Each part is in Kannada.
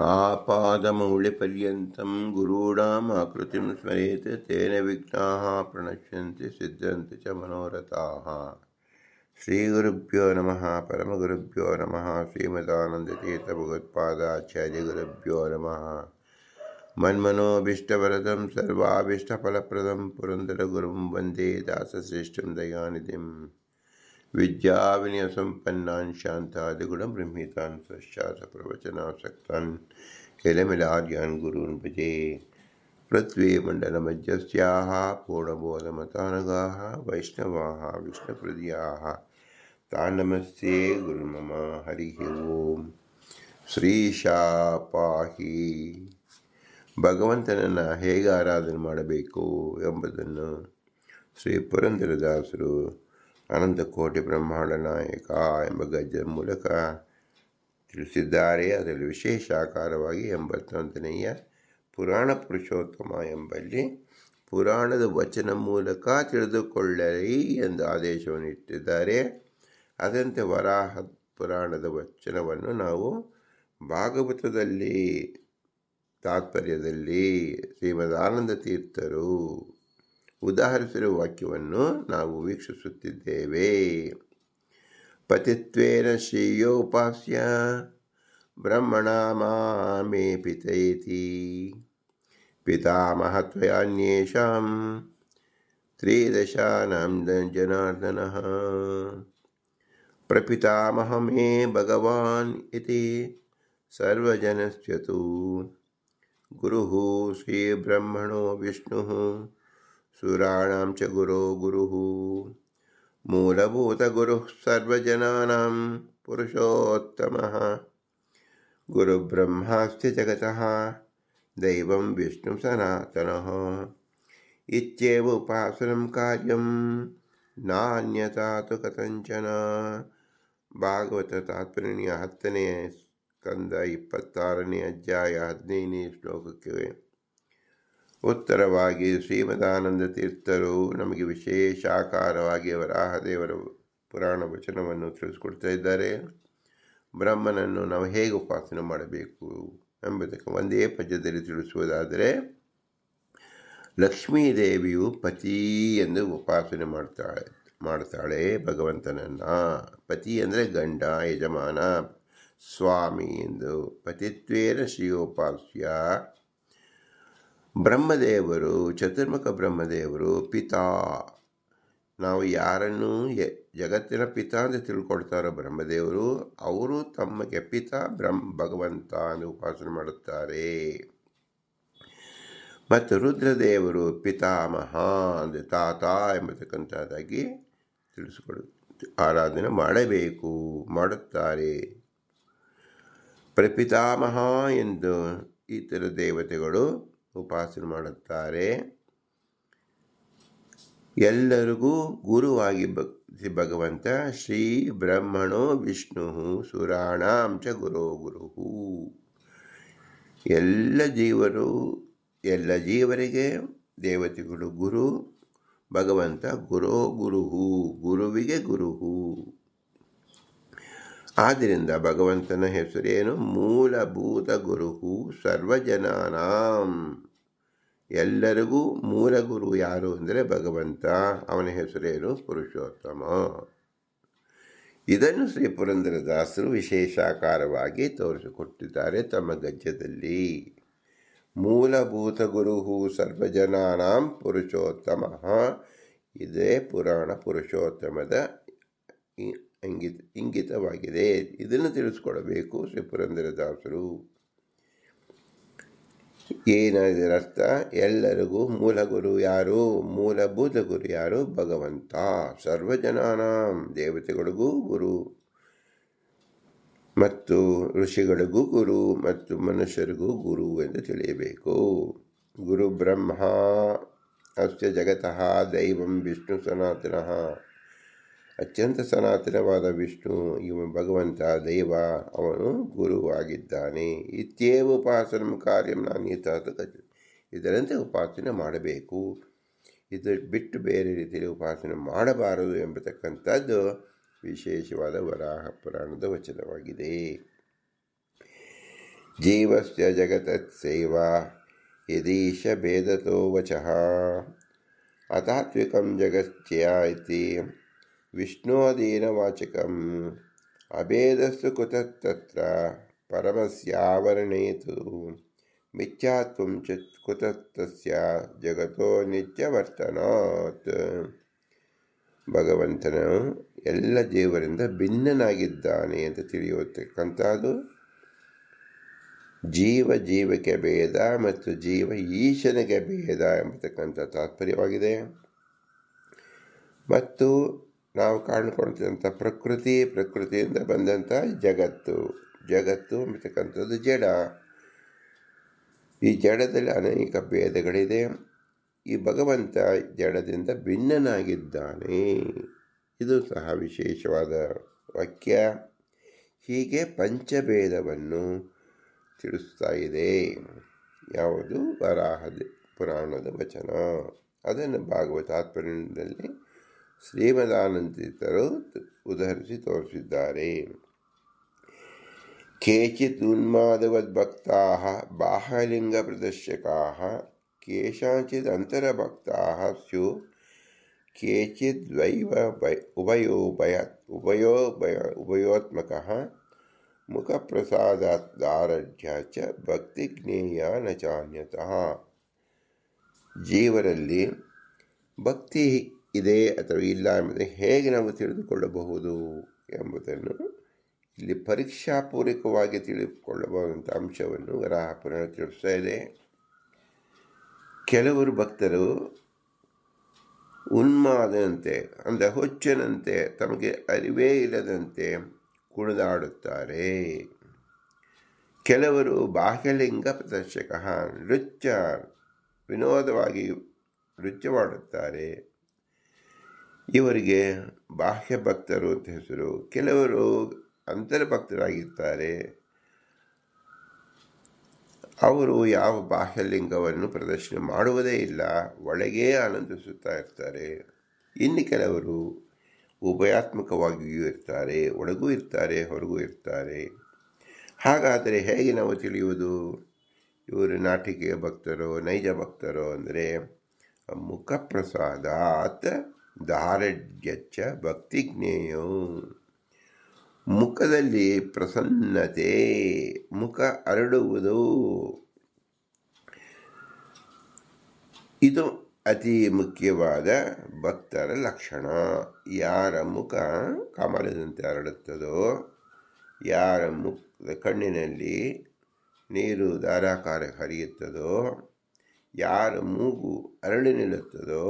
आपादमौलिपर्यन्तं गुरूणाम् आकृतिं स्मरेत्, तेन विघ्नाः प्रणश्यन्ति, सिद्ध्यन्ति च मनोरथाः। श्रीगुरुभ्यो नमः, परमगुरुभ्यो नमः, श्रीमदानन्दतीर्थभगवत्पादाचार्यगुरुभ्यो नमः। मन्मनोभीष्टवरदं सर्वाभीष्टफलप्रदं, पुरन्दरगुरुं वंदे दासश्रेष्ठं दयानिधिम्। विद्याविनयसम्पन्नान् शान्तादिगुणबृंहितान् पश्चात्प्रवचनासक्तान् किलमिलार्यान् गुरून् भजे पृथ्वीमण्डलमध्यस्याः पूर्णबोधमतानगाः वैष्णवाः विष्णुहृदयाः तान् नमस्ते गुरुमम हरिः ಓಂ ಶ್ರೀಶಾಪಾಹಿ ಭಗವಂತನನ್ನು ಹೇಗೆ ಆರಾಧನೆ ಮಾಡಬೇಕು ಎಂಬುದನ್ನು ಶ್ರೀ ಪುರಂದರದಾಸರು ಅನಂತ ಕೋಟಿ ಬ್ರಹ್ಮಾಂಡ ನಾಯಕ ಎಂಬ ಗದ್ಯದ ಮೂಲಕ ತಿಳಿಸಿದ್ದಾರೆ. ಅದರಲ್ಲಿ ವಿಶೇಷ ಆಕಾರವಾಗಿ ಎಂಬತ್ತೊಂದನೆಯ ಪುರಾಣ ಪುರುಷೋತ್ತಮ ಎಂಬಲ್ಲಿ ಪುರಾಣದ ವಚನ ಮೂಲಕ ತಿಳಿದುಕೊಳ್ಳಲಿ ಎಂದು ಆದೇಶವನ್ನು ಇಟ್ಟಿದ್ದಾರೆ. ಅದಂತೆ ವರಾಹ ಪುರಾಣದ ವಚನವನ್ನು ನಾವು ಭಾಗವತದಲ್ಲಿ, ತಾತ್ಪರ್ಯದಲ್ಲಿ ಶ್ರೀಮದ್ ಆನಂದ ತೀರ್ಥರು ಉದಾಹರಿಸಿರುವ ವಾಕ್ಯವನ್ನು ನಾವು ವೀಕ್ಷಿಸುತ್ತಿದ್ದೇವೆ. ಪತಿತ್ವೇನ ಶ್ರೇಯೋಪಾಸ್ಯ ಬ್ರಹ್ಮಣ ಮಾಮೇ ಪಿತೈತಿ. ಪಿತಾಮಹತ್ವಯಾನ್ಯೇಷಾಂ ತ್ರಿದಶಾನಾಂ ಜನಾರ್ದನಃ ಪ್ರಪಿತಾಮಹ ಮೇ ಭಗವಾನ್ ಇತಿ ಸರ್ವಜನಸ್ಯ ತು ಗುರುಃ ಶ್ರೀಬ್ರಹ್ಮಣೋ ವಿಷ್ಣುಃ. सुराणां च गुरो गुरुः मूलभूतगुरुः सर्वजनानां पुरुषोत्तमः गुरुब्रह्मास्ति जगतः दैवं विष्णुसनातनः इत्येव उपासनं कार्यं ನಾನ್ಯತಾ ತು ಕಥಂಚನ ಭಾಗವತ ತಾತ್ಪರ್ಯ ಹತ್ತನೇ ಸ್ಕಂದ ಇಪ್ಪತ್ತಾರನೇ ಅಧ್ಯಾಯ ಹದಿನೈದನೇ ಶ್ಲೋಕಕ್ಕೆ ಉತ್ತರವಾಗಿ ಶ್ರೀಮದಾನಂದ ತೀರ್ಥರು ನಮಗೆ ವಿಶೇಷ ಆಕಾರವಾಗಿ ವರಾಹದೇವರ ಪುರಾಣ ವಚನವನ್ನು ತಿಳಿಸ್ಕೊಡ್ತಾ ಇದ್ದಾರೆ. ಬ್ರಹ್ಮನನ್ನು ನಾವು ಹೇಗೆ ಉಪಾಸನೆ ಮಾಡಬೇಕು ಎಂಬುದಕ್ಕೆ ಒಂದೇ ಪದ್ಯದಲ್ಲಿ ತಿಳಿಸುವುದಾದರೆ, ಲಕ್ಷ್ಮೀದೇವಿಯು ಪತಿ ಎಂದು ಉಪಾಸನೆ ಮಾಡ್ತಾಳೆ ಮಾಡ್ತಾಳೆ ಭಗವಂತನನ್ನು. ಪತಿ ಅಂದರೆ ಗಂಡ, ಯಜಮಾನ, ಸ್ವಾಮಿ ಎಂದು ಪತಿತ್ವೇನ ಶ್ರೀಯೋಪಾಸ್ಯ ಬ್ರಹ್ಮದೇವರು, ಚತುರ್ಮುಖ ಬ್ರಹ್ಮದೇವರು, ಪಿತಾ. ನಾವು ಯಾರನ್ನು ಜಗತ್ತಿನ ಪಿತಾ ಅಂತ ತಿಳ್ಕೊಳ್ತಾರೋ ಬ್ರಹ್ಮದೇವರು, ಅವರು ತಮಗೆ ಪಿತಾ ಬ್ರಹ್ಮ ಭಗವಂತ ಎಂದು ಉಪಾಸನೆ ಮಾಡುತ್ತಾರೆ. ಮತ್ತು ರುದ್ರದೇವರು ಪಿತಾಮಹ ಅಂದರೆ ತಾತ ಎಂಬತಕ್ಕಂಥದ್ದಾಗಿ ತಿಳಿಸಿಕೊಡು ಆರಾಧನೆ ಮಾಡಬೇಕು, ಮಾಡುತ್ತಾರೆ. ಪ್ರಪಿತಾಮಹ ಎಂದು ಇತರ ದೇವತೆಗಳು ಉಪಾಸನೆ ಮಾಡುತ್ತಾರೆ. ಎಲ್ಲರಿಗೂ ಗುರುವಾಗಿ ಭಗವಂತ, ಶ್ರೀ ಬ್ರಹ್ಮಣೋ ವಿಷ್ಣು ಸುರಾಣಾಂಶ ಗುರು ಗುರೋ ಗುರು ಎಲ್ಲ ಜೀವರು, ಎಲ್ಲ ಜೀವರಿಗೆ ದೇವತೆಗಳು ಗುರು, ಭಗವಂತ ಗುರೋ ಗುರುಹು ಗುರುವಿಗೆ ಗುರುಹು ಆದ್ದರಿಂದ ಭಗವಂತನ ಹೆಸರೇನು ಮೂಲಭೂತ ಗುರುಹು ಸರ್ವಜನಾನಾಂ. ಎಲ್ಲರಿಗೂ ಮೂಲ ಗುರು ಯಾರು ಅಂದರೆ ಭಗವಂತ. ಅವನ ಹೆಸರೇನು ಪುರುಷೋತ್ತಮ. ಇದನ್ನು ಶ್ರೀ ಪುರಂದರದಾಸರು ವಿಶೇಷಾಕಾರವಾಗಿ ತೋರಿಸಿಕೊಟ್ಟಿದ್ದಾರೆ ತಮ್ಮ ಗದ್ಯದಲ್ಲಿ. ಮೂಲಭೂತ ಗುರುಹು ಸರ್ವಜನಾನಾಂ ಪುರುಷೋತ್ತಮ. ಇದೇ ಪುರಾಣ ಪುರುಷೋತ್ತಮದ ಇಂಗಿತ ಇಂಗಿತವಾಗಿದೆ. ಇದನ್ನು ತಿಳಿಸ್ಕೊಡಬೇಕು ಶ್ರೀ ಪುರಂದರದಾಸರು ಏನಾದರರ್ಥ ಎಲ್ಲರಿಗೂ ಮೂಲ ಗುರು ಯಾರು? ಮೂಲಭೂತ ಗುರು ಯಾರು? ಭಗವಂತ. ಸರ್ವಜನಾನ ದೇವತೆಗಳಿಗೂ ಗುರು. ಮತ್ತು ಋಷಿಗಳಿಗೂ ಗುರು. ಮತ್ತು ಮನುಷ್ಯರಿಗೂ ಗುರು ಎಂದು ತಿಳಿಯಬೇಕು. ಗುರು ಬ್ರಹ್ಮ. ಅಸ್ಯ ಜಗತಃ ದೈವಂ ವಿಷ್ಣು ಸನಾತನಃ. ಅತ್ಯಂತ ಸನಾತನವಾದ ವಿಷ್ಣು ಇವ ಭಗವಂತ ದೈವ ಅವನು ಗುರುವಾಗಿದ್ದಾನೆ. ಇತ್ಯೇವ ಉಪಾಸನ ಕಾರ್ಯ ನಾನು ಇದರಂತೆ ಉಪಾಸನೆ ಮಾಡಬೇಕು. ಇದು ಬಿಟ್ಟು ಬೇರೆ ರೀತಿಯಲ್ಲಿ ಉಪಾಸನೆ ಮಾಡಬಾರದು ಎಂಬತಕ್ಕಂಥದ್ದು ವಿಶೇಷವಾದ ವರಾಹ ಪುರಾಣದ ವಚನವಾಗಿದೆ. ಜೀವಸ್ಯ ಜಗತತ್ಸೇವಾ ಯದೀಶ ಭೇದತೋ ವಚಃ. ಅತಾತ್ವಿಕಂ ಜಗತ್ಯ ಇತಿ. ವಿಷ್ಣೋದೀನವಾಚಕಂ ಅಭೇದಸ್ಸು ಕುತತ್ರ ಪರಮಸ್ಯಾವರಣೇತು. ಮಿಥ್ಯಾತ್ವಂ ಚ ಕುತಸ್ತಸ್ಯ ಜಗತೋ ನಿತ್ಯವರ್ತನಾತ್. ಭಗವಂತನು ಎಲ್ಲ ದೇವರಿಂದ ಭಿನ್ನನಾಗಿದ್ದಾನೆ ಅಂತ ತಿಳಿಯತಕ್ಕಂಥದ್ದು ಜೀವ ಜೀವಕ್ಕೆ ಭೇದ ಮತ್ತು ಜೀವ ಈಶನಿಗೆ ಭೇದ ಎಂಬತಕ್ಕಂಥ ತಾತ್ಪರ್ಯವಾಗಿದೆ. ಮತ್ತು ನಾವು ಕಾಣ್ಕೊಳ್ತಂಥ ಪ್ರಕೃತಿ, ಪ್ರಕೃತಿಯಿಂದ ಬಂದಂಥ ಜಗತ್ತು. ಜಗತ್ತು ಅಂಬತಕ್ಕಂಥದ್ದು ಜಡ. ಈ ಜಡದಲ್ಲಿ ಅನೇಕ ಭೇದಗಳಿದೆ. ಈ ಭಗವಂತ ಜಡದಿಂದ ಭಿನ್ನನಾಗಿದ್ದಾನೆ. ಇದು ಸಹ ವಿಶೇಷವಾದ ವಾಕ್ಯ. ಹೀಗೆ ಪಂಚಭೇದವನ್ನು ತಿಳಿಸ್ತಾ ಇದೆ. ಯಾವುದು ವರಾಹದ ಪುರಾಣದ ವಚನ. ಅದನ್ನು ಭಾಗವತಾತ್ಪರ್ಯದಲ್ಲಿ ಶ್ರೀಮದಾನಂದಿತರು ಉದಾಹರಿಸಿ ತೋರಿಸಿದ್ದಾರೆ ಕೇಚಿತ್ ಉನ್ಮಾದವದ್ಭಕ್ತಾ ಬಾಹ್ಯಲಿಂಗ ಪ್ರದರ್ಶಕಾ ಕೇಷಾಂಚಿದ್ ಅಂತರಭಕ್ತಾ ಸ್ಯು ಕೇಚಿದ್ವೈವ ಭಯ ಉಭಯೋ ಭಯ ಉಭಯೋ ಭಯ ಉಭಯೋತ್ಮಕಃ ಮುಖಪ್ರಸಾದಾರಢ್ಯ ಚ ಭಕ್ತಿ ಜ್ಞೇಯ ನ ಚಾನ್ಯತಃ ಜೀವರಲ್ಲಿ ಭಕ್ತಿ ಇದೆ ಅಥವಾ ಇಲ್ಲ ಎಂಬುದನ್ನು ಹೇಗೆ ನಾವು ತಿಳಿದುಕೊಳ್ಳಬಹುದು ಎಂಬುದನ್ನು ಇಲ್ಲಿ ಪರೀಕ್ಷಾಪೂರ್ವಕವಾಗಿ ತಿಳಿದುಕೊಳ್ಳಬಹುದಂಥ ಅಂಶವನ್ನು ವರಾಹ ಪುರಾಣ ತಿಳಿಸ್ತಾ ಇದೆ. ಕೆಲವರು ಭಕ್ತರು ಉನ್ಮಾದಂತೆ, ಅಂದರೆ ಹುಚ್ಚನಂತೆ, ತಮಗೆ ಅರಿವೇ ಇಲ್ಲದಂತೆ ಕುಣಿದಾಡುತ್ತಾರೆ. ಕೆಲವರು ಬಾಹ್ಯಲಿಂಗ ಪ್ರದರ್ಶಕ ನೃತ್ಯ, ವಿನೋದವಾಗಿ ನೃತ್ಯ ಮಾಡುತ್ತಾರೆ. ಇವರಿಗೆ ಬಾಹ್ಯ ಭಕ್ತರು ಅಂತ ಹೆಸರು. ಕೆಲವರು ಅಂತರ್ಭಕ್ತರಾಗಿರ್ತಾರೆ ಅವರು ಯಾವ ಬಾಹ್ಯಲಿಂಗವನ್ನು ಪ್ರದರ್ಶನ ಮಾಡುವುದೇ ಇಲ್ಲ. ಒಳಗೇ ಆನಂದಿಸುತ್ತಾ ಇರ್ತಾರೆ. ಇನ್ನು ಕೆಲವರು ಉಭಯಾತ್ಮಕವಾಗಿಯೂ ಇರ್ತಾರೆ. ಒಳಗೂ ಇರ್ತಾರೆ, ಹೊರಗೂ ಇರ್ತಾರೆ. ಹಾಗಾದರೆ ಹೇಗೆ ನಾವು ತಿಳಿಯುವುದು? ಇವರು ನಾಟಿಕೆಯ ಭಕ್ತರು, ನೈಜ ಭಕ್ತರು ಅಂದರೆ ಮುಖಪ್ರಸಾದಾತ್ ದಾರಢ್ಯಚ್ಚ ಭಕ್ತಿ ಜ್ಞೇಯೋ ಮುಖದಲ್ಲಿ ಪ್ರಸನ್ನತೆ, ಮುಖ ಅರಡುವುದು ಇದು ಅತಿ ಮುಖ್ಯವಾದ ಭಕ್ತರ ಲಕ್ಷಣ. ಯಾರ ಮುಖ ಕಮಲದಂತೆ ಹರಡುತ್ತದೋ ಯಾರ ಮುಖದ ಕಣ್ಣಿನಲ್ಲಿ ನೀರು ಧಾರಾಕಾರ ಹರಿಯುತ್ತದೋ, ಯಾರ ಮೂಗು ಅರಳಿ ನಿಲ್ಲುತ್ತದೋ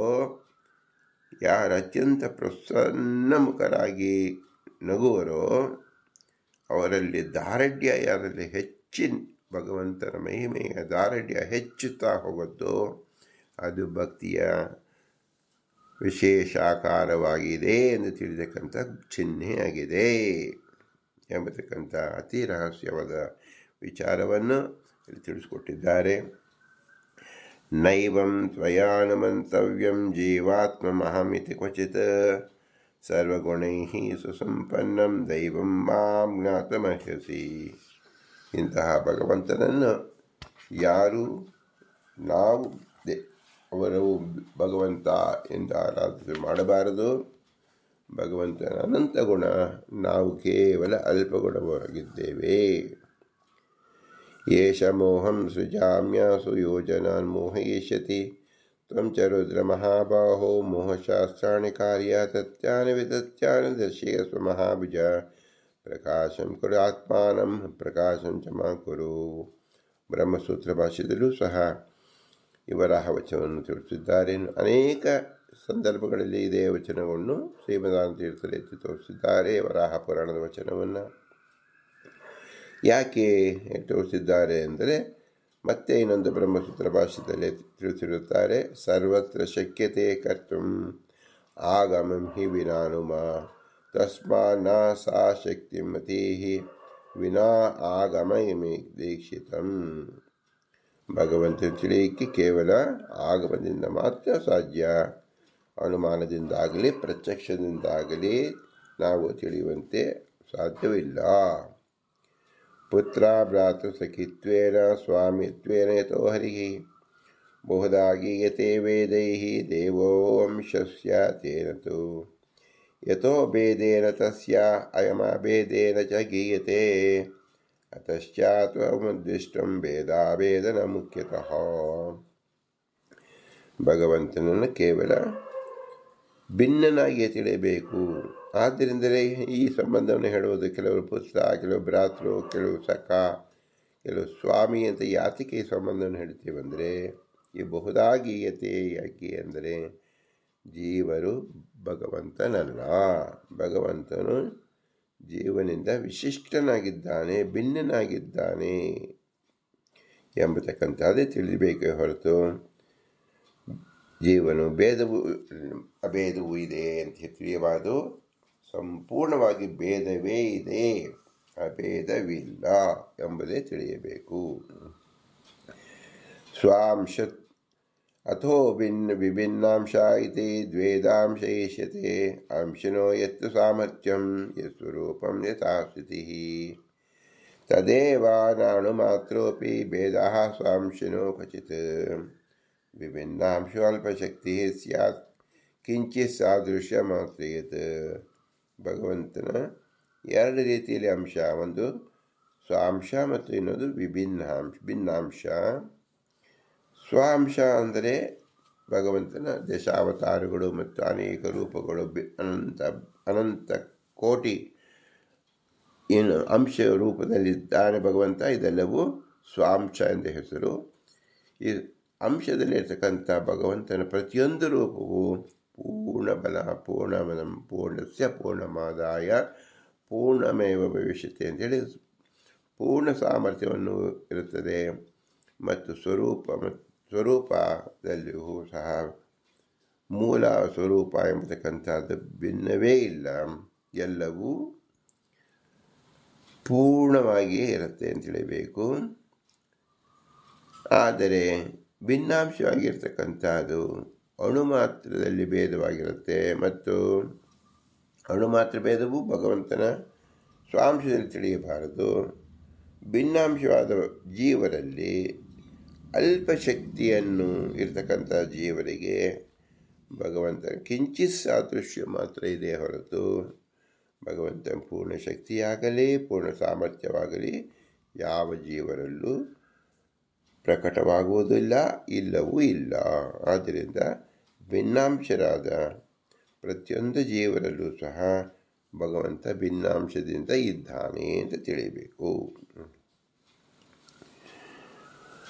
ಯಾರ ಅತ್ಯಂತ ಪ್ರಸನ್ನ ಮುಖರಾಗಿ ನಗುವರೋ, ಅವರಲ್ಲಿ ದಾರಢ್ಯ ಯಾರಲ್ಲಿ ಹೆಚ್ಚಿನ ಭಗವಂತನ ಮಹಿಮೆಯ ದಾರಢ್ಯ ಹೆಚ್ಚುತ್ತಾ ಹೋಗುತ್ತೋ ಅದು ಭಕ್ತಿಯ ವಿಶೇಷಾಕಾರವಾಗಿದೆ ಎಂದು ತಿಳಿದಕ್ಕಂಥ ಚಿಹ್ನೆಯಾಗಿದೆ ಎಂಬತಕ್ಕಂಥ ಅತಿ ರಹಸ್ಯವಾದ ವಿಚಾರವನ್ನು ಇಲ್ಲಿ ತಿಳಿಸ್ಕೊಟ್ಟಿದ್ದಾರೆ. ನೈವಂ ತ್ವಯಾನುಮಂತವ್ಯಂ ಜೀವಾತ್ಮಮಹಮಿತಿ ಕ್ವಚಿತ್ ಸರ್ವಗುಣೈ ಸುಸಂಪನ್ನಂ ದೈವಂ ಮಾಂ ಜ್ಞಾತಮಹ್ಯಸಿ ಇಂತಹ ಭಗವಂತನನ್ನು ಯಾರು ನಾವು ಅವರು ಭಗವಂತ ಎಂದು ಆರಾಧನೆ ಮಾಡಬಾರದು। ಭಗವಂತನ ಅನಂತ ಗುಣ ನಾವು ಕೇವಲ ಅಲ್ಪಗುಣವಾಗಿದ್ದೇವೆ। ಏಷ ಮೋಹಂ ಸೃಜಾಮ್ಯಾಸು ಯೋಜನಾನ್ ಮೋಹಯಿಷ್ಯತಿ ತ್ವಂ ಚ ರುದ್ರಮಹಾಬಾಹೋ ಮೋಹಶಾಸ್ತ್ರಾಣಿ ಕಾರ್ಯ ತತ್ಯಾನಿ ವಿದತ್ಯಾನಿ ದರ್ಶಯಸ್ವ ಮಹಾಭುಜ ಪ್ರಕಾಶಂ ಕುರು ಆತ್ಮಾನಂ ಪ್ರಕಾಶಂ ಚ ಮಾ ಕುರು ಬ್ರಹ್ಮಸೂತ್ರ ಭಾಷೆಯಲ್ಲೂ ಸಹ ಇವರ ವಚನವನ್ನು ತಿಳಿಸಿದ್ದಾರೆ ಅನೇಕ ಸಂದರ್ಭಗಳಲ್ಲಿ ಇದೇ ವಚನವನ್ನು ಶ್ರೀಮದಾನ ತೀರ್ಥರು ಎತ್ತಿ ತೋರಿಸಿದ್ದಾರೆ, ವರಾಹ ಪುರಾಣದ ವಚನವನ್ನು. ಯಾಕೆ ತೋರಿಸಿದ್ದಾರೆ ಅಂದರೆ ಮತ್ತೆ ಇನ್ನೊಂದು ಬ್ರಹ್ಮಸೂತ್ರ ಭಾಷೆಯಲ್ಲಿ ತಿಳಿಸಿರುತ್ತಾರೆ, ಸರ್ವತ್ರ ಶಕ್ಯತೆ ಕರ್ತು, ಆಗಮಂ ಹಿ ವಿನಾನುಮ, ತಸ್ಮಾ ನ ಸಾ ಶಕ್ತಿಮತಿ ವಿನಾ ಆಗಮಯಮಿ ದೀಕ್ಷಿತಂ. ಭಗವಂತ ತಿಳಿಯಕ್ಕೆ ಕೇವಲ ಆಗಮದಿಂದ ಮಾತ್ರ ಸಾಧ್ಯ. ಅನುಮಾನದಿಂದಾಗಲಿ, ಪ್ರತ್ಯಕ್ಷದಿಂದಾಗಲಿ ನಾವು ತಿಳಿಯುವಂತೆ ಸಾಧ್ಯವಿಲ್ಲ. ಪುತ್ರ ಭ್ರಾತೃಸಖಿತ್ವೇನ ಸ್ವಾಮಿತ್ವೇನ ಯಥೋ ಹರಿಃ. ಬಹುಧಾ ಗೀಯತೆ ವೇದೈಃ ದೇವೋ ವಂಶಸ್ಯ ತೇನ ತು ಯಥೋ ಭೇದೇನ ತಸ್ಯ ಅಯಮಭೇದೇನ ಚ ಗೀಯತೆ. ಅತಶ್ಚಾತ್ವಮುದ್ದಿಷ್ಟಂ ಭೇದಾಭೇದನ ಮುಖ್ಯತಃ. ಭಗವಂತನನ್ನು ಕೇವಲ ಭಿನ್ನನಾಗಿಯೇ ತಿಳಿಯಬೇಕು. ಆದ್ದರಿಂದಲೇ ಈ ಸಂಬಂಧವನ್ನು ಹೇಳುವುದು ಕೆಲವರು ಪುತ್ರ, ಕೆಲವು ಭ್ರಾತೃ, ಕೆಲವು ಸಖ, ಕೆಲವು ಸ್ವಾಮಿ ಅಂತ ಯಾತಿಕೆ ಸಂಬಂಧವನ್ನು ಹೇಳ್ತೀವಿ ಅಂದರೆ ಈ ಬಹುದಾಗೀಯತೆ ಯಾಕೆ ಅಂದರೆ, ಜೀವರು ಭಗವಂತನಲ್ಲ. ಭಗವಂತನು ಜೀವನಿಂದ ವಿಶಿಷ್ಟನಾಗಿದ್ದಾನೆ, ಭಿನ್ನನಾಗಿದ್ದಾನೆ ಎಂಬತಕ್ಕಂಥದ್ದೇ ತಿಳಿಬೇಕೇ ಹೊರತು, ಜೀವನು ಭೇದವು, ಅಭೇದವೂ ಇದೆ ಅಂತ ತಿಳಿಯಬಾರದು. ಸಂಪೂರ್ಣವಾಗಿ ಭೇದವೇ ಇದೆ ಅಭೇದವಿಲ್ಲ ಎಂಬುದೇ ತಿಳಿಯಬೇಕು ಸ್ವಾಂಶ ಅಥೋ ಭಿನ್ನ ವಿಭಿನ್ನಾಂಶ ಇತಿ ದ್ವೇದಾಂಶ ಇಷ್ಯತೆ ಅಂಶನೋ ಯತ್ತು ಸಾಮರ್ಥ್ಯಂ ಯಸ್ವರೂಪಂ ಯಥಾ ಸ್ಥಿತಿಃ ತದೇವ ನಾಣು ಮಾತ್ರೋಪಿ ಭೇದः ಸ್ವಾಂಶನೋ ಕ್ವಚಿತ್ ವಿಭಿನ್ನಾಂಶೋ ಅಲ್ಪಶಕ್ತಿ ಭಗವಂತನ ಎರಡು ರೀತಿಯಲ್ಲಿ ಅಂಶ. ಒಂದು ಸ್ವಾಂಶ ಮತ್ತು ಇನ್ನೊಂದು ವಿಭಿನ್ನ ಅಂಶ ಭಿನ್ನಾಂಶ. ಸ್ವಾಂಶ ಅಂದರೆ ಭಗವಂತನ ದಶಾವತಾರಗಳು ಮತ್ತು ಅನೇಕ ರೂಪಗಳು, ಬಿ ಅನಂತ ಅನಂತ ಕೋಟಿ ಏನು ಅಂಶ ರೂಪದಲ್ಲಿದ್ದಾನೆ ಭಗವಂತ. ಇದೆಲ್ಲವೂ ಸ್ವಾಂಶ ಎಂದ ಹೆಸರು. ಈ ಅಂಶದಲ್ಲಿರ್ತಕ್ಕಂಥ ಭಗವಂತನ ಪ್ರತಿಯೊಂದು ರೂಪವು ಪೂರ್ಣಬಲ, ಪೂರ್ಣಮನಂ, ಪೂರ್ಣಸ್ಯ, ಪೂರ್ಣಮಾದಾಯ, ಪೂರ್ಣಮೇವ ಭವಿಷ್ಯತೆ ಅಂತೇಳಿ ಪೂರ್ಣ ಸಾಮರ್ಥ್ಯವನ್ನು ಇರುತ್ತದೆ. ಮತ್ತು ಸ್ವರೂಪ ಸ್ವರೂಪದಲ್ಲಿಯೂ ಸಹ ಮೂಲ ಸ್ವರೂಪ ಎಂಬತಕ್ಕಂಥದ್ದು ಭಿನ್ನವೇ ಇಲ್ಲ. ಎಲ್ಲವೂ ಪೂರ್ಣವಾಗಿಯೇ ಇರುತ್ತೆ ಅಂತ ತಿಳಿಬೇಕು ಆದರೆ ಭಿನ್ನಾಂಶವಾಗಿರ್ತಕ್ಕಂಥದ್ದು ಅಣು ಮಾತ್ರದಲ್ಲಿ ಭೇದವಾಗಿರುತ್ತೆ. ಮತ್ತು ಅಣು ಮಾತ್ರ ಭೇದವು ಭಗವಂತನ ಸ್ವಾಂಶದಲ್ಲಿ ತಿಳಿಯಬಾರದು. ಭಿನ್ನಾಂಶವಾದ ಜೀವರಲ್ಲಿ ಅಲ್ಪ ಶಕ್ತಿಯನ್ನು ಇರತಕ್ಕಂಥ ಜೀವರಿಗೆ ಭಗವಂತ ಕಿಂಚಿತ್ ಸಾದೃಶ್ಯ ಮಾತ್ರ ಇದೆ ಹೊರತು. ಭಗವಂತನ ಪೂರ್ಣ ಶಕ್ತಿಯಾಗಲಿ, ಪೂರ್ಣ ಸಾಮರ್ಥ್ಯವಾಗಲಿ ಯಾವ ಜೀವರಲ್ಲೂ ಪ್ರಕಟವಾಗುವುದಿಲ್ಲ, ಇಲ್ಲವೂ ಇಲ್ಲ. ಆದ್ದರಿಂದ ಭಿನ್ನಾಂಶರಾದ ಪ್ರತಿಯೊಂದು ಜೀವರಲ್ಲೂ ಸಹ ಭಗವಂತ ಭಿನ್ನಾಂಶದಿಂದ ಇದ್ದಾನೆ ಅಂತ ತಿಳಿಯಬೇಕು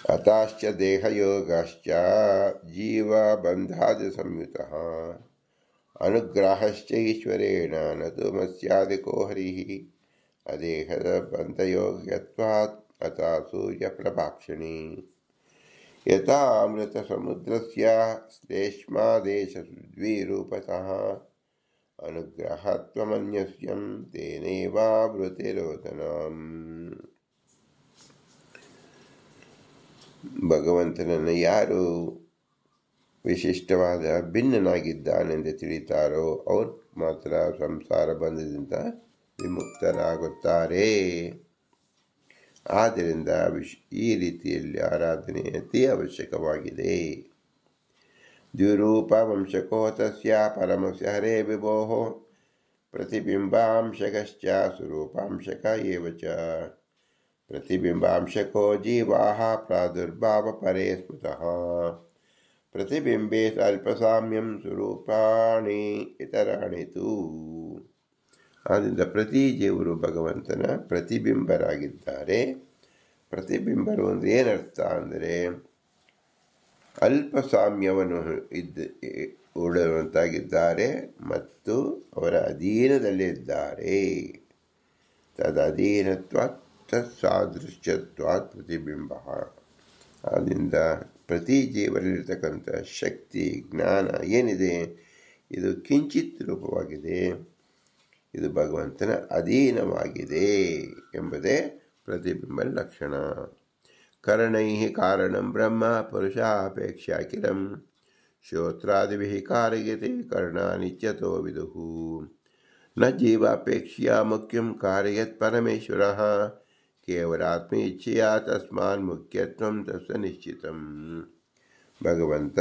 ಅತಾಶ್ಚ ದೇಹಯೋಗಶ್ಚ ಜೀವಬಂಧಾದಿ ಸಂಯುತ ಅನುಗ್ರಹಶ್ಚ ಈಶ್ವರೇಣ ನತು ಮಸ್ಯಾದಿಕೋ ಹರಿ ಅದೇಹದ ಬಂಧಯೋಗ್ಯತ್ವಾತ್ ಅಥ ಸೂರ್ಯಪ್ರಭಾಕ್ಷಿಣಿ ಯಥಾ ಅಮೃತಸಮುದ್ರಸ್ಯ ಶ್ಲೇಷ್ಮಾದೇಶದ್ವಿರೂಪತಃ ಅನುಗ್ರಹತ್ವಮನ್ಯಸ್ಯಂ ತೇನೇವಾವೃತಿರೋದನಂ ಭಗವಂತನನ್ನು ಯಾರು ವಿಶಿಷ್ಟವಾದ ಭಿನ್ನನಾಗಿದ್ದಾನೆಂದು ತಿಳಿತಾರೋ ಅವರು ಮಾತ್ರ ಸಂಸಾರ ಬಂಧದಿಂದ ವಿಮುಕ್ತರಾಗುತ್ತಾರೆ. ಆದ್ದರಿಂದ ವಿಶ್ ಈ ರೀತಿಯಲ್ಲಿ ಆರಾಧನೆ ಅತಿ ಅವಶ್ಯಕವಾಗಿದೆ ದ್ವಿರೂಪ ವಂಶಕೋ ತಸ್ಯ ಪರಮಸ್ಯ ಹರೇ ವಿಭೋ ಪ್ರತಿಬಿಂಬಾಂಶಕಶ್ಚ ಸ್ವರೂಪಾಂಶಕ ಏವ ಚ ಪ್ರತಿಬಿಂಬಾಂಶಕೋ ಜೀವಾः ಪ್ರಾದುರ್ಭಾವಪರೆ ಸ್ಮೃತಃ ಪ್ರತಿಬಿಂಬೆ ಅಲ್ಪಸಾಮ್ಯಂ ಸ್ವರೂಪಾಣಿ ಇತರಾಣಿ ತು ಆದ್ದರಿಂದ ಪ್ರತಿ ದೇವರು ಭಗವಂತನ ಪ್ರತಿಬಿಂಬರಾಗಿದ್ದಾರೆ. ಪ್ರತಿಬಿಂಬರು ಅಂದರೆ ಏನರ್ಥ ಅಂದರೆ ಅಲ್ಪ ಸಾಮ್ಯವನ್ನು ಇದ್ದ ಉಳುವಂತಾಗಿದ್ದಾರೆ ಮತ್ತು ಅವರ ಅಧೀನದಲ್ಲಿದ್ದಾರೆ ತದಧೀನತ್ವ ತತ್ಸಾದೃಶ್ಯತ್ವಾತ್ ಪ್ರತಿಬಿಂಬ. ಆದ್ದರಿಂದ ಪ್ರತಿ ಜೀವನಲ್ಲಿರ್ತಕ್ಕಂಥ ಶಕ್ತಿ, ಜ್ಞಾನ ಏನಿದೆ, ಇದು ಕಿಂಚಿತ್ ರೂಪವಾಗಿದೆ. ಇದು ಭಗವಂತನ ಅಧೀನವಾಗಿದೆ ಎಂಬುದೇ ಪ್ರತಿಬಿಂಬ ಲಕ್ಷಣ. ಕರ್ಣೈ ಕಾರಣಂ ಬ್ರಹ್ಮ ಪುರುಷಾಪೇಕ್ಷ ಅಖಿಲಂ ಶ್ರೋತ್ರಾದಿಭಿ ಕಾರ್ಯತೆ ಕರ್ಣಾನಿತ್ಯತೋ ವಿದುಹು. ನ ಜೀವಾಪೇಕ್ಷೆಯ ಮುಖ್ಯಂ ಕಾರ್ಯತ್ ಪರಮೇಶ್ವರ ಕೇವಲ ಆತ್ಮ ಇಚ್ಛೆಯ ತಸ್ಮಾನ್ ಮುಖ್ಯತ್ವಂ ತಸ್ಸ ನಿಶ್ಚಿತಂ. ಭಗವಂತ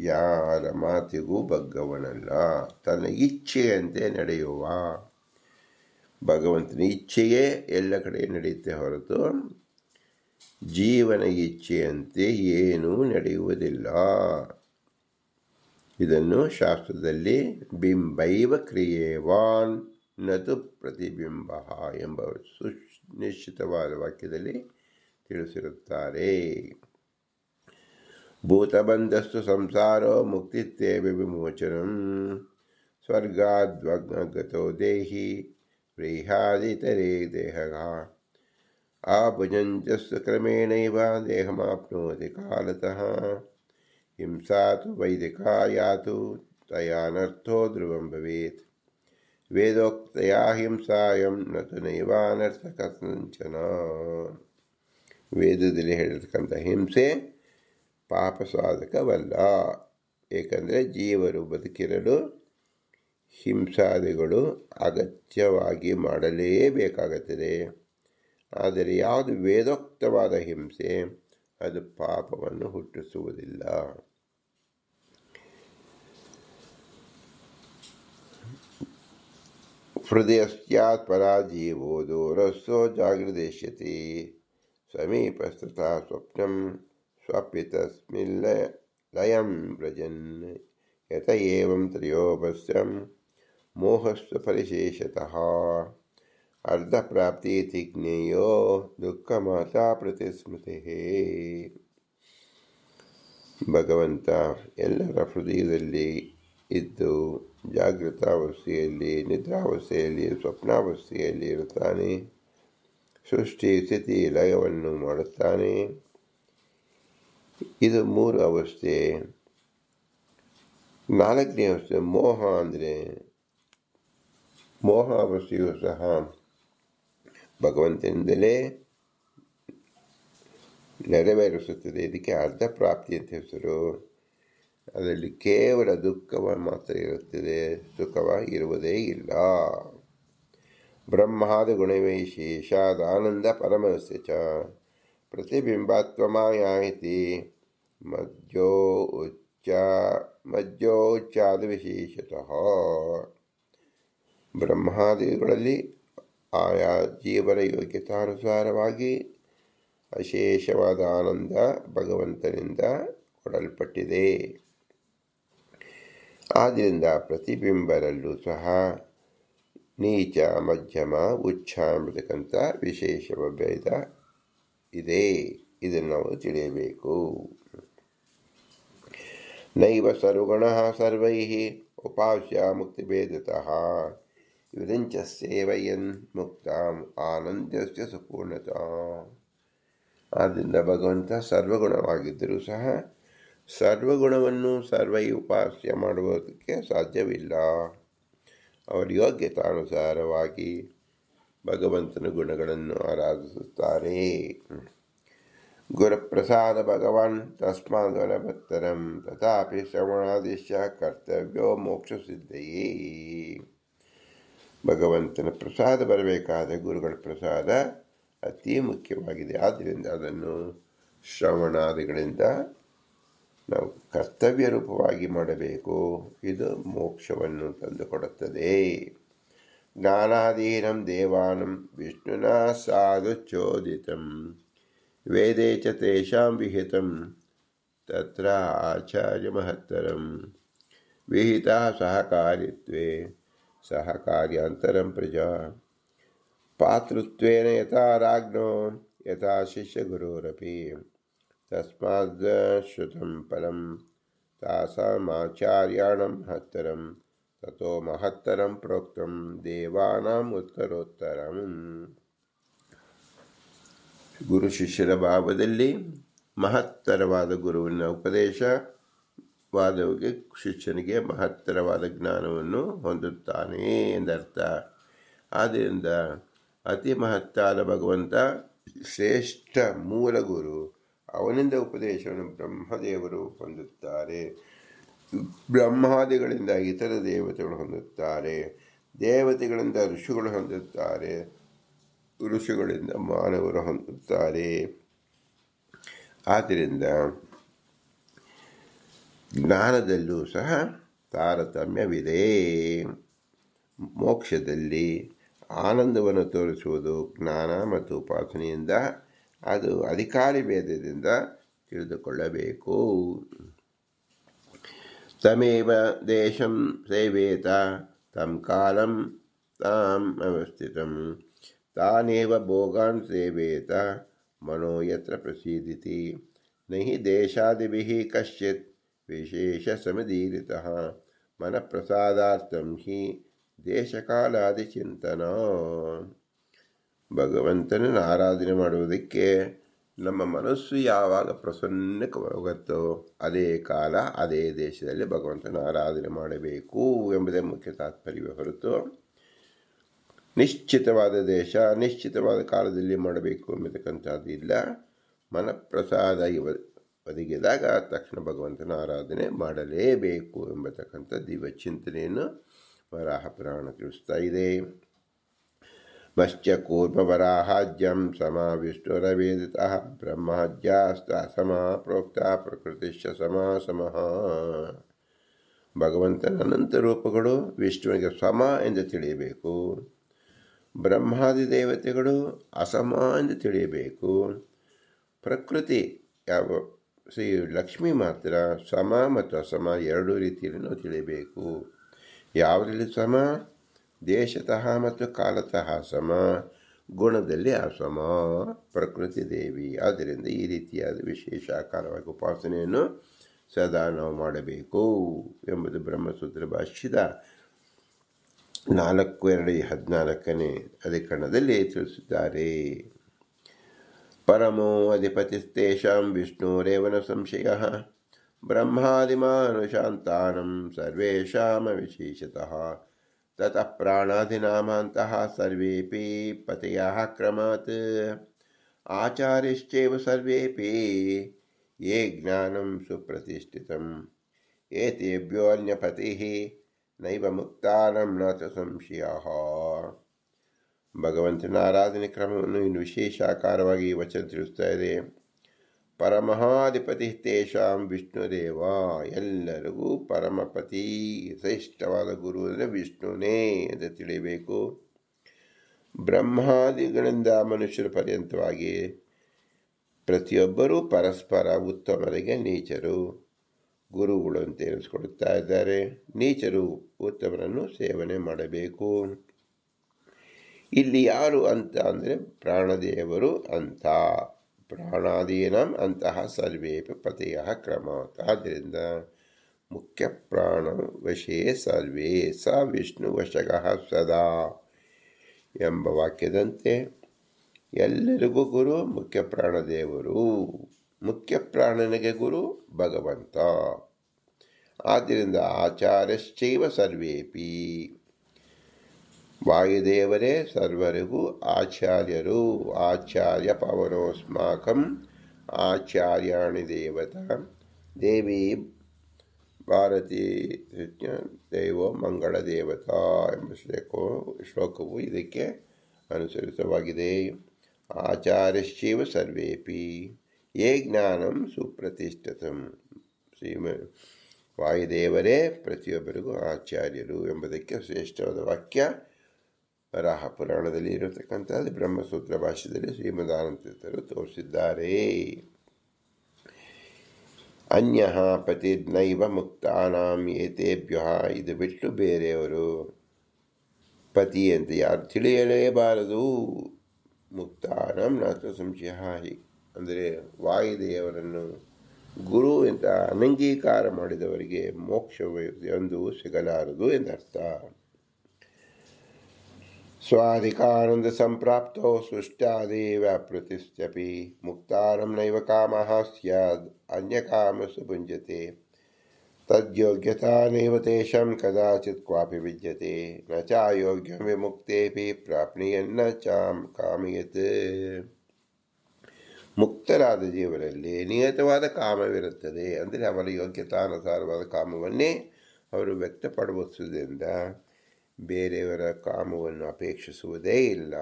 ಯಾರ ಮಾತಿಗೂ ಬಗ್ಗವನಲ್ಲ ತನ್ನ ಇಚ್ಛೆಯಂತೆ ನಡೆಯುವ. ಭಗವಂತನ ಇಚ್ಛೆಯೇ ಎಲ್ಲ ಕಡೆ ನಡೆಯುತ್ತೆ ಹೊರತು ಜೀವನ ಇಚ್ಛೆಯಂತೆ ಏನೂ ನಡೆಯುವುದಿಲ್ಲ. ಇದನ್ನು ಶಾಸ್ತ್ರದಲ್ಲಿ ಬಿಂಬೈವ ಕ್ರಿಯೇವಾನ್ ನದು ಪ್ರತಿಬಿಂಬ ಎಂಬ ಸುನಿಶ್ಚಿತವಾದ ವಾಕ್ಯದಲ್ಲಿ ತಿಳಿಸಿರುತ್ತಾರೆ. ಭೂತಬಂಧಸ್ತು ಸಂಸಾರೋ ಮುಕ್ತಿತ್ವೇವ ವಿಮೋಚನಂ ಸ್ವರ್ಗಾದ್ವಗ್ನಗತೋ ದೇಹಿ ವ್ರೀಹಾದಿತರೇ ದೇಹ ಆಭುಜಂಜಸ್ಸು ಕ್ರಮೇಣೈವ ದೇಹಮಾಪ್ನೋತಿ ಕಾಲತಃ ಹಿಂಸಾ ತು ವೈದಿಕಾ ಯಾತು ತಯಾನರ್ಥೋ ಧ್ರುವಂ ಭವೇತ್ ವೇದೋಕ್ತಯಾ ಹಿಂಸಾಯಂ ನತು ನೈವಾನರ್ಥ ಕಥಂಚನ ವೇದದಲ್ಲಿ ಹೇಳಿರ್ತಕ್ಕಂಥ ಹಿಂಸೆ ಪಾಪ ಸಾಧಕವಲ್ಲ ಏಕೆಂದರೆ ಜೀವರು ಬದುಕಿರಲು ಹಿಂಸಾದಿಗಳು ಅಗತ್ಯವಾಗಿ ಮಾಡಲೇಬೇಕಾಗುತ್ತದೆ. ಆದರೆ ಯಾವುದು ವೇದೋಕ್ತವಾದ ಹಿಂಸೆ, ಅದು ಪಾಪವನ್ನು ಹುಟ್ಟಿಸುವುದಿಲ್ಲ. ಹೃದಯಸ್ಯಾತ್ ಪರಾಜೀವೋ ದೂರಸ್ಥೋ ಜಾಗೃದೇಶ್ಯತಿ. ಸಮೀಪಸ್ಥತಾ ಸ್ವಪ್ನಂ ಲಯಂ ವ್ರಜನ್ ಯತ ಏವಂ ತ್ರಯೋಪಸ್ಯಂ ಮೋಹಸ್ವ ಪರಿಶೇಷತಃ ಅರ್ಧಪ್ರಾಪ್ತಿ ಜ್ಞೇಯೋ ದುಃಖಮಾತಾ ಪ್ರತಿಸ್ಮೃತಿ ಭಗವಂತ ಎಲ್ಲರ ಹೃದಯದಲ್ಲಿ ಇದ್ದು ಜಾಗೃತಾವಸ್ಥೆಯಲ್ಲಿ ನಿದ್ರಾವಸ್ಥೆಯಲ್ಲಿ ಸ್ವಪ್ನಾವಸ್ಥೆಯಲ್ಲಿ ಇರುತ್ತಾನೆ ಸೃಷ್ಟಿ ಸ್ಥಿತಿ ಲಯವನ್ನು ಮಾಡುತ್ತಾನೆ ಇದು ಮೂರು ಅವಸ್ಥೆ. ನಾಲ್ಕನೇ ಅವಸ್ಥೆ, ಮೋಹ ಅಂದರೆ ಮೋಹ ಅವಸ್ಥೆಯು ಸಹ ಭಗವಂತನಿಂದಲೇ ನೆರವೇರಿಸುತ್ತದೆ. ಇದಕ್ಕೆ ಅರ್ಧ ಪ್ರಾಪ್ತಿ ಅಂತ ಹೆಸರು. ಅದರಲ್ಲಿ ಕೇವಲ ದುಃಖವ ಮಾತ್ರ ಇರುತ್ತದೆ. ಸುಖವ ಇರುವುದೇ ಇಲ್ಲ. ಬ್ರಹ್ಮಾದ ಗುಣವೇ ಶೇಷಾದಾನಂದ ಪರಮಸ್ಯ ಚ. ಪ್ರತಿಬಿಂಬಾತ್ವಮಾಯಾಯಿತಿ ಮಜ್ಜೋ ಉಚ್ಚ ಮಜ್ಜೋಚ್ಚಾದ ವಿಶೇಷತಃ ಬ್ರಹ್ಮಾದಿಗಳಲ್ಲಿ ಆಯಾ ಜೀವನ ಯೋಗ್ಯತಾನುಸಾರವಾಗಿ ಅಶೇಷವಾದ ಆನಂದ ಭಗವಂತನಿಂದ ಕೊಡಲ್ಪಟ್ಟಿದೆ. ಆದ್ದರಿಂದ ಪ್ರತಿಬಿಂಬರಲ್ಲೂ ಸಹ ನೀಚ, ಮಧ್ಯಮ ಉಚ್ಛ ಎಂಬತಕ್ಕಂಥ ವಿಶೇಷ ಭೇದ ಇದೆ, ಇದನ್ನು ನಾವು ತಿಳಿಯಬೇಕು ನೈವ ಸರ್ವಗುಣ ಸರ್ವೈ ಉಪಾಸ್ಯ ಮುಕ್ತಿಭೇದತಃ. ವಿರಿಂಚ ಸೇವೆಯನ್ ಮುಕ್ತ ಆನಂದಸ್ಯ ಸುಪೂರ್ಣತ. ಆದ್ದರಿಂದ ಭಗವಂತ ಸರ್ವಗುಣವಾಗಿದ್ದರೂ ಸಹ ಸರ್ವಗುಣವನ್ನು ಸರ್ವೈ ಉಪಾಸ್ಯ ಮಾಡುವುದಕ್ಕೆ ಸಾಧ್ಯವಿಲ್ಲ. ಅವರ ಯೋಗ್ಯತಾನುಸಾರವಾಗಿ ಭಗವಂತನ ಗುಣಗಳನ್ನು ಆರಾಧಿಸುತ್ತಾರೆ. ಗುರುಪ್ರಸಾದ ಭಗವಾನ್ ತಸ್ಮಾದ್ವನಭತ್ತರಂ ತಥಾಪಿ ಶ್ರವಣಾದಿಶ ಕರ್ತವ್ಯೋ ಮೋಕ್ಷ ಸಿದ್ಧಯೇ. ಭಗವಂತನ ಪ್ರಸಾದ ಬರಬೇಕಾದ ಗುರುಗಳ ಪ್ರಸಾದ ಅತಿ ಮುಖ್ಯವಾಗಿದೆ. ಆದ್ದರಿಂದ ಅದನ್ನು ಶ್ರವಣಾದಿಗಳಿಂದ ನಾವು ಕರ್ತವ್ಯ ರೂಪವಾಗಿ ಮಾಡಬೇಕು. ಇದು ಮೋಕ್ಷವನ್ನು ತಂದುಕೊಡುತ್ತದೆ. ज्ञानाधीनं देवानं विष्णुना साधुचोदितं वेदे च तेषां विहितं तत्र आचार्यमहत्तरं। विहितः सहकारित्वे सहकार्यान्तरं प्रजा। पातृत्वेन यथा राज्ञो यथा शिष्यगुरोरपि। तस्माद् श्रुतं परं तासामाचार्याणं महत्तरं ತಾಸಾಮಾಚಾರ್ಯಾಣಂ ಮಹತ್ತರಂ ಪ್ರೋಕ್ತ ದೇವಾನಾಂ ಉತ್ತರೋತ್ತರಂ ಗುರು ಶಿಷ್ಯರ ಭಾವದಲ್ಲಿ ಮಹತ್ತರವಾದ ಗುರುವಿನ ಉಪದೇಶ, ವಾದವಿಗೆ ಶಿಷ್ಯನಿಗೆ ಮಹತ್ತರವಾದ ಜ್ಞಾನವನ್ನು ಹೊಂದುತ್ತಾನೆ ಎಂದರ್ಥ. ಆದ್ದರಿಂದ ಅತಿ ಮಹತ್ತಾದ ಭಗವಂತ, ಶ್ರೇಷ್ಠ ಮೂಲ ಗುರು, ಅವನಿಂದ ಉಪದೇಶವನ್ನು ಬ್ರಹ್ಮದೇವರು ಹೊಂದುತ್ತಾರೆ. ಬ್ರಹ್ಮಾದಿಗಳಿಂದ ಇತರ ದೇವತೆಗಳು ಹೊಂದುತ್ತಾರೆ. ದೇವತೆಗಳಿಂದ ಋಷಿಗಳು ಹೊಂದುತ್ತಾರೆ. ಋಷಿಗಳಿಂದ ಮಾನವರು ಹೊಂದುತ್ತಾರೆ. ಆದ್ದರಿಂದ ಜ್ಞಾನದಲ್ಲೂ ಸಹ ತಾರತಮ್ಯವಿದೆ. ಮೋಕ್ಷದಲ್ಲಿ ಆನಂದವನ್ನು ತೋರಿಸುವುದು ಜ್ಞಾನ ಮತ್ತು ಉಪಾಸನೆಯಿಂದ ಅದು ಅಧಿಕಾರಿ ಭೇದದಿಂದ ತಿಳಿದುಕೊಳ್ಳಬೇಕು. ತಮೇವ ದೇಶಂ ಸೇವೇತ ತಂ ಕಾಲಂ ತಾಂ ಅವಸ್ಥಿತಂ ತಾನೇವ ಭೋಗಾನ್ ಸೇವೇತ ಮನೋ ಯತ್ರ ಪ್ರಸೀದಿತಿ ನ ಹಿ ದೇಶಾದಿಭಿः ಕಶ್ಚಿತ್ ವಿಶೇಷಸಮದೀರಿತಃ ಮನಃಪ್ರಸಾದಾರ್ಥಂ ಹಿ ದೇಶಕಾಲಾದಿಚಿಂತನ ಭಗವಂತನನ್ನು ಆರಾಧನೆ ಮಾಡುವುದಕ್ಕೆ ನಮ್ಮ ಮನಸ್ಸು ಯಾವಾಗ ಪ್ರಸನ್ನವಾಗುತ್ತೋ ಅದೇ ಕಾಲ, ಅದೇ ದೇಶದಲ್ಲಿ ಭಗವಂತನ ಆರಾಧನೆ ಮಾಡಬೇಕು ಎಂಬುದೇ ಮುಖ್ಯ ತಾತ್ಪರ್ಯ ಹೊರತು ನಿಶ್ಚಿತವಾದ ದೇಶ, ನಿಶ್ಚಿತವಾದ ಕಾಲದಲ್ಲಿ ಮಾಡಬೇಕು ಎಂಬತಕ್ಕಂಥದ್ದು ಇಲ್ಲ. ಮನಪ್ರಸಾದ ಒದಗಿದಾಗ ತಕ್ಷಣ ಭಗವಂತನ ಆರಾಧನೆ ಮಾಡಲೇಬೇಕು ಎಂಬತಕ್ಕಂಥ ದಿವ್ಯ ಚಿಂತನೆಯನ್ನು ವರಾಹ ಪುರಾಣ ತಿಳಿಸ್ತಾ ಇದೆ. ಕೂರ್ಮವರಾಹಾಜ್ಯಂ ಸಮ ವಿಷ್ಣುರವೇದಿತಃ ಬ್ರಹ್ಮಜ್ಯಾಸ್ತ ಸಮ ಪ್ರೋಕ್ತ ಪ್ರಕೃತಿಶ್ಚ ಸಮ ಸಮಃ ಭಗವಂತನ ಅನಂತ ರೂಪಗಳು ವಿಷ್ಣುವಿಗೆ ಸಮ ಎಂದು ತಿಳಿಯಬೇಕು ಬ್ರಹ್ಮಾದಿ ದೇವತೆಗಳು ಅಸಮ ಎಂದು ತಿಳಿಯಬೇಕು, ಪ್ರಕೃತಿ ಯಾವ ಶ್ರೀ ಲಕ್ಷ್ಮಿ ಮಾತ್ರ ಸಮ ಮತ್ತು ಅಸಮ ಎರಡೂ ರೀತಿಯಲ್ಲಿ ನಾವು ತಿಳಿಯಬೇಕು. ಯಾವುದರಲ್ಲಿ ಸಮ? ದೇಶತಃ ಮತ್ತು ಕಾಲತಃ ಸಮ, ಗುಣದಲ್ಲಿ ಅಸಮ, ಪ್ರಕೃತಿ ದೇವಿ. ಆದ್ದರಿಂದ ಈ ರೀತಿಯಾದ ವಿಶೇಷ ಆಕಾರವಾಗಿ ಉಪಾಸನೆಯನ್ನು ಸದಾ ನಾವು ಮಾಡಬೇಕು ಎಂಬುದು ಬ್ರಹ್ಮಸೂತ್ರ ಭಾಷ್ಯದ ನಾಲ್ಕು, ಎರಡು, ಹದಿನಾಲ್ಕನೇ ಅಧಿಕರಣದಲ್ಲಿ ತಿಳಿಸಿದ್ದಾರೆ. ಪರಮೋ ಅಧಿಪತಿಸ್ತೇಷಾಂ ವಿಷ್ಣುರೇವನ ಸಂಶಯ ಬ್ರಹ್ಮಾದಿಮಾನುಶಾಂತಾನಂ ಸರ್ವೇಷಾಮವಿಶೇಷತಃ. ततः प्राणादिनामान्तः सर्वेऽपि पतयः क्रमात् आचार्यश्चैव सर्वेऽपि ये ज्ञानं सुप्रतिष्ठितम् एतेभ्योऽन्यपतिः ನೈವ ಮುಕ್ತಾನಂ ನಾಥ ಸಂಶಯಃ ಭಗವಂತನ ಆರಾಧನೆ ಕ್ರಮವನ್ನು ಇನ್ನು ವಿಶೇಷ ಆಕಾರವಾಗಿ ಈ ವಚನ ತಿಳಿಸ್ತಾ ಇದೆ ಪರಮಹಾಧಿಪತಿ ತೇಷಾಂ ವಿಷ್ಣುದೇವ. ಎಲ್ಲರಿಗೂ ಪರಮಪತಿ, ಶ್ರೇಷ್ಠವಾದ ಗುರು ಅಂದರೆ ವಿಷ್ಣುನೇ ಅಂತ ತಿಳಿಯಬೇಕು ಬ್ರಹ್ಮಾದಿಗಳಿಂದ ಮನುಷ್ಯರ ಪರ್ಯಂತವಾಗಿ ಪ್ರತಿಯೊಬ್ಬರೂ ಪರಸ್ಪರ ಉತ್ತಮರಿಗೆ ನೀಚರು. ಗುರುಗಳು ಅಂತ ಎನಿಸ್ಕೊಡುತ್ತಾ ಇದ್ದಾರೆ. ನೀಚರು ಉತ್ತಮರನ್ನು ಸೇವನೆ ಮಾಡಬೇಕು. ಇಲ್ಲಿ ಯಾರು ಅಂತ ಅಂದರೆ ಪ್ರಾಣದೇವರು ಅಂತ. ಪ್ರಾಣಾದೀನಂ ಅಂತಹ ಸರ್ವೇಪಿ ಪತಿಯ ಕ್ರಮ ಆದ್ದರಿಂದ ಮುಖ್ಯ ಪ್ರಾಣ ವಶೇ ಸರ್ವೇ ಸ ವಿಷ್ಣು ವಶಗಃ ಸದಾ ಎಂಬ ವಾಕ್ಯದಂತೆ ಎಲ್ಲರಿಗೂ ಗುರು ಮುಖ್ಯ ಪ್ರಾಣದೇವರು ಮುಖ್ಯ ಪ್ರಾಣನಿಗೆ ಗುರು ಭಗವಂತ. ಆದ್ದರಿಂದ ಆಚಾರ್ಯಶ್ಚೈವ ಸರ್ವೇಪಿ. ವಾಯುದೇವರೇ ಸರ್ವರಿಗೂ ಆಚಾರ್ಯರು. ಆಚಾರ್ಯ ಪವನೋಸ್ಮಾಕಂ ಆಚಾರ್ಯಾಣಿ ದೇವತಾ. ದೇವಿ ಭಾರತಿ ದೇವೋ ಮಂಗಳ ದೇವತಾ ಎಂಬ ಶ್ಲೋಕವು ಶ್ಲೋಕವು ಇದಕ್ಕೆ ಅನುಸರಿತವಾಗಿದೆ. ಆಚಾರ್ಯಶ್ಚೀವ ಸರ್ವೇಪಿ ಯೇ ಜ್ಞಾನಂ ಸುಪ್ರತಿಷ್ಠಿತಂ. ಶ್ರೀಮ ವಾಯುದೇವರೇ ಪ್ರತಿಯೊಬ್ಬರಿಗೂ ಆಚಾರ್ಯರು ಎಂಬುದಕ್ಕೆ ಶ್ರೇಷ್ಠವಾದ ವಾಕ್ಯ ವರಾಹ ಪುರಾಣದಲ್ಲಿ ಇರತಕ್ಕಂಥದ್ದು ಬ್ರಹ್ಮಸೂತ್ರ ಭಾಷೆಯಲ್ಲಿ ಶ್ರೀಮದಾನಂದರು ತೋರಿಸಿದ್ದಾರೆ. ಅನ್ಯ ಪತಿರ್ನೈವ ಮುಕ್ತಾನಾಂ ಏತೇಭ್ಯ, ಇದು ಬಿಟ್ಟು ಬೇರೆಯವರು ಪತಿ ಅಂತ ಯಾರು ತಿಳಿಯಲೇಬಾರದು. ಮುಕ್ತಾನಂ ನಾಥ ಸಂಶಯ ಅಂದರೆ ವಾಯುದೇವರನ್ನು ಗುರು ಅಂತ ಅನಂಗೀಕಾರ ಮಾಡಿದವರಿಗೆ ಮೋಕ್ಷವೆಂದು ಸಿಗಲಾರದು ಎಂದರ್ಥ. ಸ್ವಾಧಿಕಾನಂದ ಸಂಪ್ರಾಪ್ತೋ ಸೃಷ್ಟಾದೇವ ಪ್ರತಿಶ್ಚಪಿ ಮುಕ್ತಾರಂ ನೈವ ಕಾಮಃ ಸ್ಯಾದ್ ಅನ್ಯಕಾಮಸು ಭುಂಜತೆ ತದ್ಯೋಗ್ಯತಾ ನೈವ ತೇಷಾಂ ಕದಾಚಿತ್ ಕ್ವಾಪಿ ವಿದ್ಯತೆ ನ ಚಾಯೋಗ್ಯಂ ವಿಮುಕ್ತೇಪಿ ಪ್ರಾಪ್ನಿಯನ್ನ ಚಾಂ ಕಾಮಯತೆ ಮುಕ್ತರಾದ ಜೀವನಲ್ಲಿ ನಿಯತವಾದ ಕಾಮವಿರುತ್ತದೆ ಅಂದರೆ ಅವರ ಯೋಗ್ಯತಾನುಸಾರವಾದ ಕಾಮವನ್ನೇ ಅವರು ವ್ಯಕ್ತಪಡಿಸುವುದರಿಂದ ಬೇರೆಯವರ ಕಾಮವನ್ನು ಅಪೇಕ್ಷಿಸುವುದೇ ಇಲ್ಲ.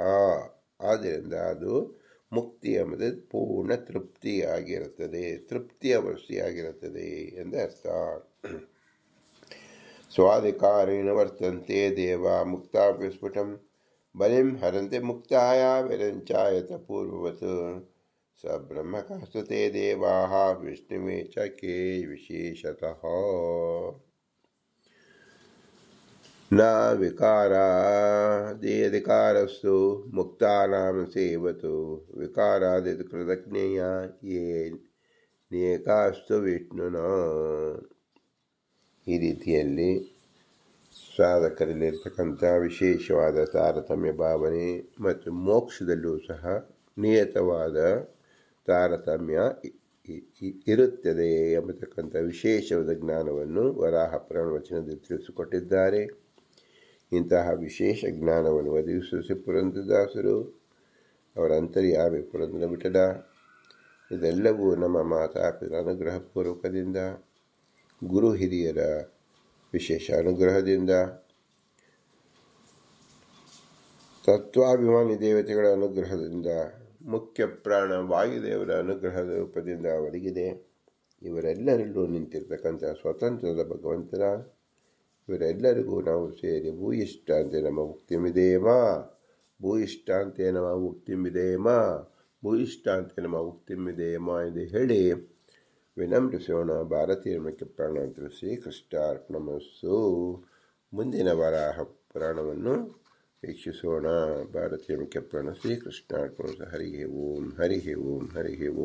ಆದ್ದರಿಂದ ಅದು ಮುಕ್ತಿ ಎಂಬುದು ಪೂರ್ಣ ತೃಪ್ತಿಯಾಗಿರುತ್ತದೆ. ತೃಪ್ತಿಯ ವೃಷ್ಟಿಯಾಗಿರುತ್ತದೆ ಎಂದು ಅರ್ಥ. ಸ್ವಾಧಿಕಾರೇಣ ವರ್ತಂತೆ ದೇವ ಮುಕ್ತಾ ವಿಸ್ಫುಟಂ ಬಲಿಂ ಹರಂತೆ ಮುಕ್ತಾಯ ವಿರಂಚಾಯತ ಪೂರ್ವವತ್. ಸ ಬ್ರಹ್ಮಕಾಸ್ತುತೆ ದೇವಾ ವಿಷ್ಣುವೇ ಚ ಕೇ ವಿಶೇಷತಃ. न विकारादिधिकारस्तु मुक्तानां सेवतु विकारादिकृतज्ञेया ये ನೇಕಾಸ್ತು ವಿಷ್ಣುನ ಈ ರೀತಿಯಲ್ಲಿ ಸಾಧಕರಲ್ಲಿರ್ತಕ್ಕಂಥ ವಿಶೇಷವಾದ ತಾರತಮ್ಯ ಭಾವನೆ ಮತ್ತು ಮೋಕ್ಷದಲ್ಲೂ ಸಹ ನಿಯತವಾದ ತಾರತಮ್ಯ ಇರುತ್ತದೆ ಎಂಬತಕ್ಕಂಥ ವಿಶೇಷವಾದ ಜ್ಞಾನವನ್ನು ವರಾಹ ವಚನದಲ್ಲಿ ತಿಳಿಸಿಕೊಟ್ಟಿದ್ದಾರೆ ಇಂತಹ ವಿಶೇಷ ಜ್ಞಾನವನ್ನು ಒದಗಿಸಿ ಪುರಂದದಾಸರು ಅವರ ಅಂತರ್ಯಾಮಿ ಪುರಂದರ ಬಿಟ್ಟಡ ಇದೆಲ್ಲವೂ ನಮ್ಮ ಮಾತಾಪಿತರ ಅನುಗ್ರಹಪೂರ್ವಕದಿಂದ, ಗುರು ಹಿರಿಯರ ವಿಶೇಷ ಅನುಗ್ರಹದಿಂದ. ತತ್ವಾಭಿಮಾನಿ ದೇವತೆಗಳ ಅನುಗ್ರಹದಿಂದ, ಮುಖ್ಯ ಪ್ರಾಣ ವಾಯುದೇವರ ಅನುಗ್ರಹದ ರೂಪದಿಂದ ಒದಗಿದೆ ಇವರೆಲ್ಲರಲ್ಲೂ ನಿಂತಿರ್ತಕ್ಕಂಥ ಸ್ವತಂತ್ರದ ಭಗವಂತನ ಇವರೆಲ್ಲರಿಗೂ ನಾವು ಸೇರಿ ಭೂಯಿಷ್ಟಾಂತೆ ನಮ್ಮ ಮುಕ್ತಿಮಿದೇಮ ಭೂಯಿಷ್ಟಾಂತೆ ನಮ್ಮ ಮುಕ್ತಿಮಿದೇಮ ಭೂಯಿಷ್ಟಾಂತೆ ನಮ್ಮ ಮುಕ್ತಿಮಿದೇಮ ಎಂದು ಹೇಳಿ ವಿನಮ್ರಿಸೋಣ ಭಾರತೀಯ ಮುಖ್ಯ ಪ್ರಾಣ ಶ್ರೀಕೃಷ್ಣಾರ್ಪಣಮಸ್ಸು. ಮುಂದಿನ ವರಾಹ ಪುರಾಣವನ್ನು ವೀಕ್ಷಿಸೋಣ. ಭಾರತೀಯ ಮುಖ್ಯ ಪ್ರಾಣ ಶ್ರೀಕೃಷ್ಣಾರ್ಪಣ ಹರಿಹೆ ಓಂ ಹರಿಹೆ ಓಂ, ಹರಿಹೇ ಓಂ.